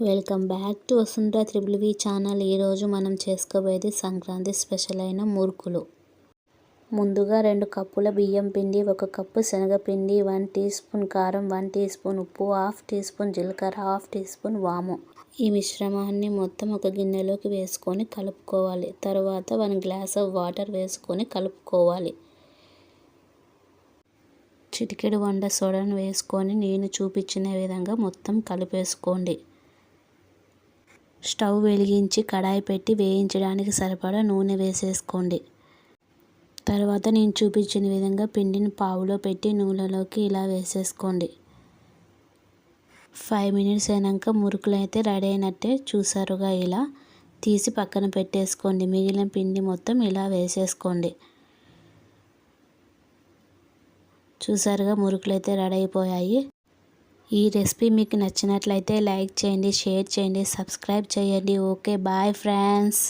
Welcome back to Vasundhara triple V channel. ఈరోజు మనం చేసుకోబోయేది Sankranti special అయిన మురుకులు. ముందుగా రెండు కప్పుల బియ్యం పిండి ఒక కప్పు శనగపిండి వన్ టీ స్పూన్ కారం వన్ టీ స్పూన్ ఉప్పు హాఫ్ టీ స్పూన్ జీలకర్ర హాఫ్ టీ స్పూన్ వాము. ఈ మిశ్రమాన్ని మొత్తం ఒక గిన్నెలోకి వేసుకొని కలుపుకోవాలి. తర్వాత వన్ గ్లాస్ ఆఫ్ వాటర్ వేసుకొని కలుపుకోవాలి. చిటికెడు వండ సోడాను వేసుకొని నేను చూపించిన విధంగా మొత్తం కలిపేసుకోండి. స్టవ్ వెలిగించి కడాయి పెట్టి వేయించడానికి సరిపడా నూనె వేసేసుకోండి. తర్వాత నేను చూపించిన విధంగా పిండిని పావులో పెట్టి నూనెలోకి ఇలా వేసేసుకోండి. ఫైవ్ మినిట్స్ అయినాక మురుకులు అయితే రెడీ అయినట్టే చూసారుగా ఇలా తీసి పక్కన పెట్టేసుకోండి. మిగిలిన పిండి మొత్తం ఇలా వేసేసుకోండి. చూసారుగా మురుకులు అయితే రెడీ అయిపోయాయి. ఈ రెసిపీ మీకు నచ్చినట్లయితే లైక్ చేయండి షేర్ చేయండి సబ్స్క్రైబ్ చేయండి. Okay bye friends.